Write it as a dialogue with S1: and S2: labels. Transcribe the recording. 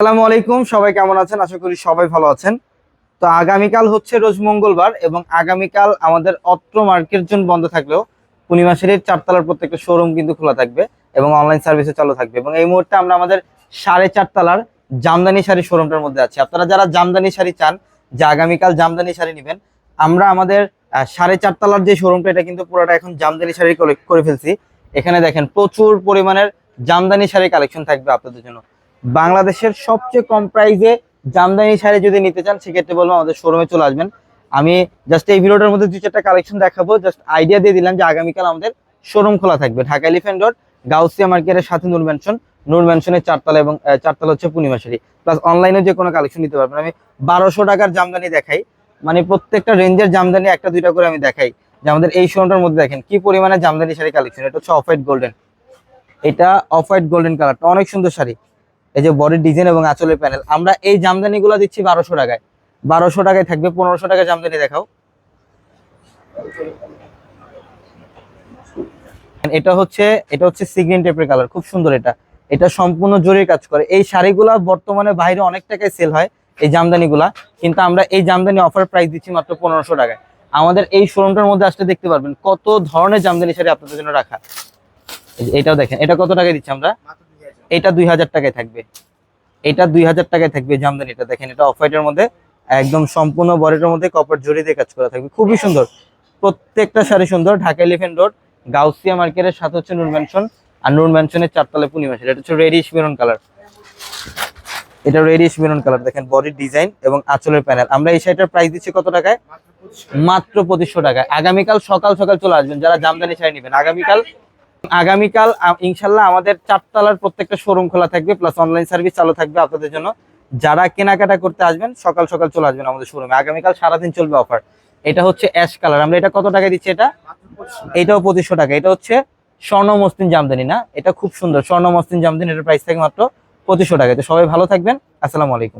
S1: আসসালামু আলাইকুম, সবাই কেমন আছেন? আশা করি সবাই ভালো আছেন। তো আগামীকাল হচ্ছে রোজ মঙ্গলবার এবং আগামীকাল আমাদের অত্র মার্কেট জোন বন্ধ থাকলেও পূর্ণিমাসের চারতলার প্রত্যেকটা শোরুম কিন্তু খোলা থাকবে এবং অনলাইন সার্ভিসে চালু থাকবে এবং এই মুহূর্তে আমরা আমাদের সাড়ে চারতলার জামদানি শাড়ি শোরুমটার মধ্যে আছি। আপনারা যারা জামদানি শাড়ি চান, যে আগামীকাল জামদানি শাড়ি নেবেন, আমরা আমাদের সাড়ে চারতলার যে শোরুমটা এটা কিন্তু পুরোটা এখন জামদানি শাড়ি করে ফেলছি। এখানে দেখেন প্রচুর পরিমাণের জামদানি শাড়ি কালেকশন থাকবে আপনাদের জন্য। বাংলাদেশের সবচেয়ে কম প্রাইসে জামদানি শাড়ি যদি নিতে চান, সেক্ষেত্রে বলব আমাদের শোরুমে চলে আসবেন। আমি জাস্ট এই ভিডিওটার মধ্যে দুই চারটা কালেকশন দেখাবো জাস্ট আইডিয়া দিয়ে দিলাম যে আগামীকাল আমাদের শোরুম খোলা থাকবে। ঢাকা এলিফেন্ট রোড গাউসিয়া মার্কেটের সাথে নূর ম্যানশন নূর ম্যানশনের চারতলা এবং চারতলা হচ্ছে পূর্ণিমা শাড়ি। প্লাস অনলাইনে যে কোনো কালেকশন নিতে পারবেন। আমি বারোশো টাকার জামদানি দেখাই। মানে প্রত্যেকটা রেঞ্জের জামদানি একটা, দুইটা করে আমি দেখাই। যে আমাদের এই শোরুমটার মধ্যে দেখেন, কি পরিমাণে জামদানি শাড়ি কালেকশন এটা হচ্ছে অফ হোয়াইট গোল্ডেন এটা অফ হোয়াইট গোল্ডেন কালারটা অনেক সুন্দর শাড়ি। এই যে বডির ডিজাইন এবং আঁচলের প্যানেল। আমরা এই জামদানি গুলো দিচ্ছি বারোশো টাকায়। বারোশো টাকায় থাকবে, পনেরোশো টাকা জামদানি দেখাও। এটা হচ্ছে এটা হচ্ছে সিগ্রিন টেপের কালার খুব সুন্দর এটা। এটা সম্পূর্ণ জরির কাজ করে। এই শাড়িগুলা বর্তমানে বাইরে অনেক টাকায় সেল হয়, এই জামদানিগুলা। কিন্তু আমরা এই জামদানি অফার প্রাইস দিচ্ছি মাত্র পনেরোশো টাকায়। আমাদের এই শোরুমটার মধ্যে আসলে দেখতে পারবেন কত ধরনের জামদানি শাড়ি আপনাদের জন্য রাখা। এটাও দেখেন, এটা কত টাকায় দিচ্ছি আমরা? এটা দুই হাজার টাকায় থাকবে। এটা দুই হাজার টাকায় থাকবে এই জামদানিটা দেখেন এটা অফ হোয়াইটের মধ্যে, একদম সম্পূর্ণ বডিটার মধ্যে কপার জড়ি দিয়ে কাজ করা থাকবে। খুবই সুন্দর। প্রত্যেকটা শাড়ি সুন্দর। ঢাকা এলিফেন্ট রোড গাউসিয়া মার্কেটের সাথে হচ্ছে নূর ম্যানশন আর নূর ম্যানশনের চারতলা পূর্ণিমা শাড়ি এটা হচ্ছে রেডিশ মেরুন কালার এটা রেডিশ মেরুন কালার দেখেন বডির ডিজাইন এবং আঁচলের প্যানেল আমরা এই শাড়িটার প্রাইস দিচ্ছি কত টাকায়? মাত্র পঁচিশশো টাকায়। আগামীকাল সকাল সকাল চলে আসবেন। যারা জামদানি শাড়ি নেবেন, আগামীকাল আগামীকাল ইনশাল্লাহ আমাদের চারতলার প্রত্যেকটা শোরুম খোলা থাকবে প্লাস অনলাইন সার্ভিস চালু থাকবে আপনাদের জন্য। যারা কেনাকাটা করতে আসবেন, সকাল সকাল চলে আসবেন আমাদের শোরুমে আগামীকাল সারাদিন চলবে অফার এটা হচ্ছে অ্যাশ কালার আমরা এটা কত টাকা দিচ্ছি এটা? এটাও পঁচিশশো টাকা। এটা হচ্ছে স্বর্ণ মসলিন জামদানি, না? এটা খুব সুন্দর। স্বর্ণ মসলিন জামদানি, এটার প্রাইস থাকে মাত্র পঁচিশশো টাকা তো সবাই ভালো থাকবেন। আসসালামু আলাইকুম।